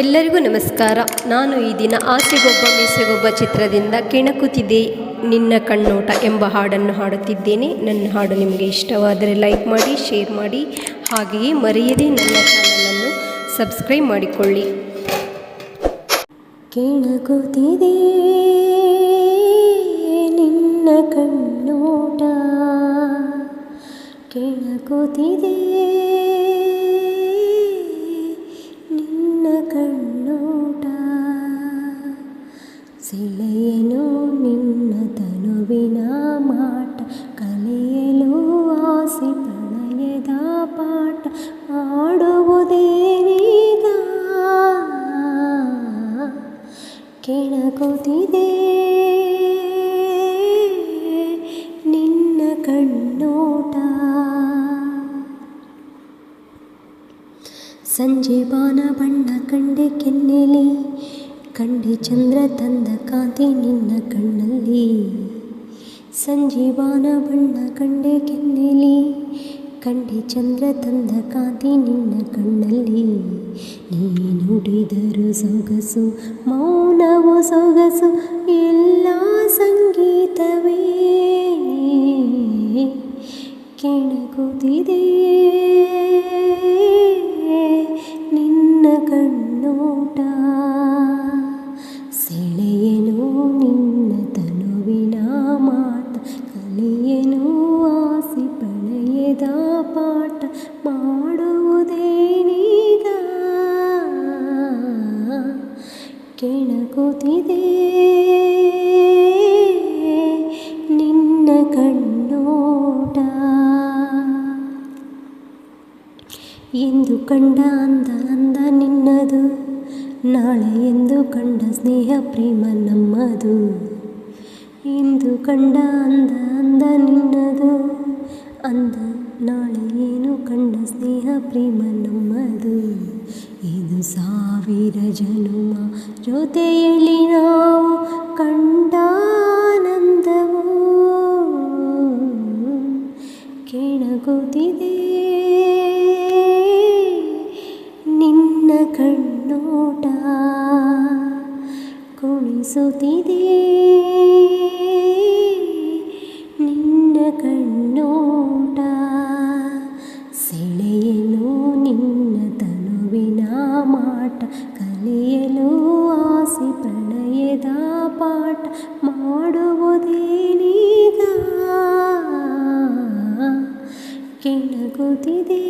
ಎಲ್ಲರಿಗೂ ನಮಸ್ಕಾರ. ನಾನು ಈ ದಿನ ಆಸೆಗೊಬ್ಬ, ಮೀಸೆಗೊಬ್ಬ ಚಿತ್ರದಿಂದ ಕೆಣಕುತ್ತಿದೆ. ನಿನ್ನ ಕಣ್ಣೋಟ ಎಂಬ ಹಾಡನ್ನು ಹಾಡುತ್ತಿದ್ದೇನೆ. ನನ್ನ ಹಾಡು ನಿಮಗೆ ಇಷ್ಟವಾದರೆ ಲೈಕ್ ಮಾಡಿ, ಶೇರ್ ಮಾಡಿ. ಹಾಗೆಯೇ ಮರೆಯದೆ ನನ್ನ ಚಾನಲನ್ನು ಸಬ್ಸ್ಕ್ರೈಬ್ ಮಾಡಿಕೊಳ್ಳಿ. ಕೆಣಕುತ್ತಿದೆ ನಿನ್ನ ಕಣ್ಣೋಟ. ಕೆಣಕುತ್ತಿದೆ ಪ್ರಣಯದ ಪಾಠ ಮಾಡುವುದೇನೀಗ ಕೆಣಕುತ್ತಿದೆ ನಿನ್ನ ಕಣ್ಣೋಟ. ಸಂಜೆ ಬಾನ ಬಣ್ಣ ಕಂಡೆ ಕೆನ್ನೆಲಿ, ಕಂಡೆ ಚಂದ್ರ ತಂದ ಕಾಂತಿ ನಿನ್ನ ಕಣ್ಣಲ್ಲಿ. ಸಂಜೀವಾನ ಬಣ್ಣ ಕಂಡೆ ಕೆನ್ನೆಲಿ ಕಂಡೆ ಚಂದ್ರ ತಂದ ಕಾಂತಿ ನಿನ್ನ ಕಣ್ಣಲ್ಲಿ. ನೀ ನುಡಿದರು ಸೊಗಸು ಮೌನವು ಸೊಗಸು ಎಲ್ಲ ಸಂಗೀತವೇ. ಮಾಡುವುದೇನೀಗ ಕೆಣಕುತ್ತಿದೆ ನಿನ್ನ ಕಣ್ಣೋಟ. ಎಂದು ಕಂಡ ಅಂದ ಅಂದ ನಿನ್ನದು. ನಾಳೆ ಎಂದು ಕಂಡ ಸ್ನೇಹ ಪ್ರೇಮ ನಮ್ಮದು. ಇಂದು ಕಂಡ ಅಂದ ಅಂದ ನಿನ್ನದು. ಇದು ಸಾವಿರ ಜನುಮ ಜೊತೆಯಲ್ಲಿ ನಾವು ಕಂಡ ಆನಂದವು ಕೆಣಕುತ್ತಿದೆ ನಿನ್ನ ಕಣ್ಣೋಟ. ಕುಣಿಸುತ್ತಿದೆ ನಿನ್ನ ಕಲಿಯಲು ಆಸಿ ಪ್ರಣಯದ ಪಾಠ ಮಾಡುವುದೇನೀಗ ಕೆಣಗುತ್ತಿದೆ